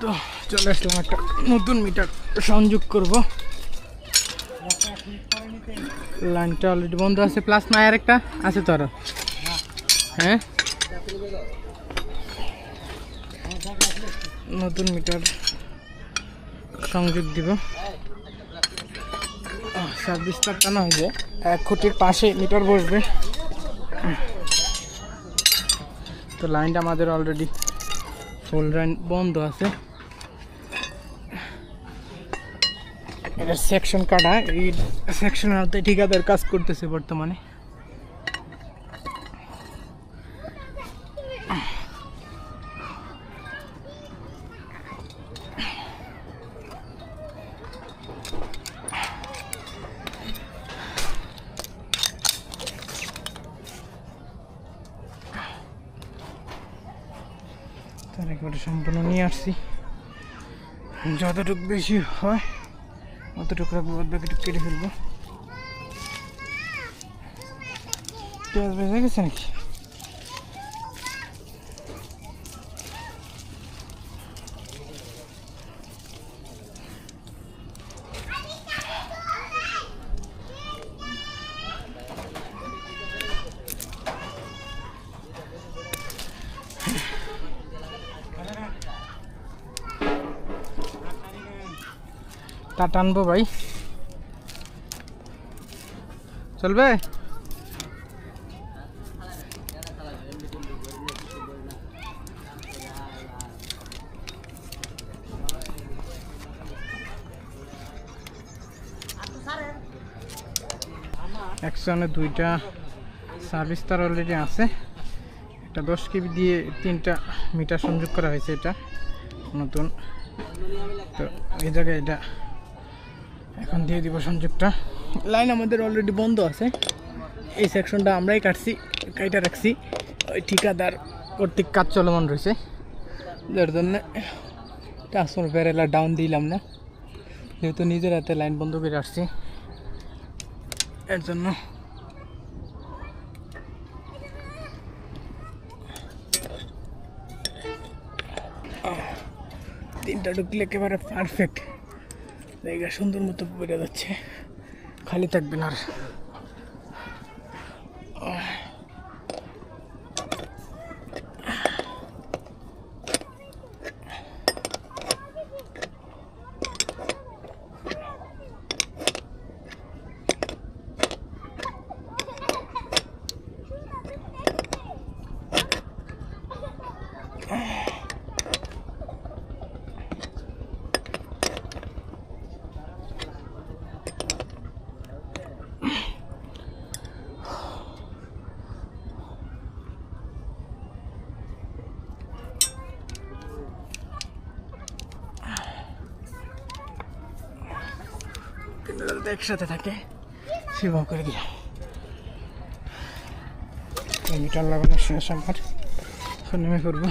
তো চলে আসলাম একটা নতুন মিটার সংযোগ করব। লাইনটা অলরেডি বন্ধ আছে প্লাস আর একটা আছে তো আরও হ্যাঁ? নতুন মিটার সংযোগ দিব। সার্ভিস তার টানা হয়ে যায়। এক খুঁটির পাশে মিটার বসবে। তো লাইনটা আমাদের অলরেডি লাইন বন্ধ আছে। সেকশন কাটা এই সেকশনের মধ্যে ঠিকাদার কাজ করতেছে বর্তমানে। তার একবারে সম্পূর্ণ নিয়ে আসছি। যতটুকু বেশি হয়, অতটুকু রাখব বাকি বাকিটুকু কেটে ফেলব। পেঁয়াজ বেজে গেছে নাকি? তা টানবো ভাই। চলবে? একশনে দুইটা সার্ভিস তার অলরেডি আছে। একটা দশ কেবি দিয়ে তিনটা মিটার সংযোগ করা হয়েছে এটা নতুন। তো এই জায়গায় এটা এখন দিয়ে দিব সংযোগটা। লাইন আমাদের অলরেডি বন্ধ আছে। এই সেকশনটা আমরাই কাটছি, কাইটা রাখছি। ওই ঠিকাদার কর্তৃক কাজ চলমান রয়েছে। যার জন্য ট্রান্সফার প্যারেলা ডাউন দিলাম না। যেহেতু নিজের হাতে লাইন বন্ধ করে আসছি। এর জন্য তিনটা ঢুকলে একেবারে পারফেক্ট জায়গা সুন্দর মতো বেড়ে যাচ্ছে। খালি থাকবে না আর। তিনটা যাতে একসাথে থাকে। সেভাবে করে দিলাম মিটার লাগানো শেষ আমার নেমে করব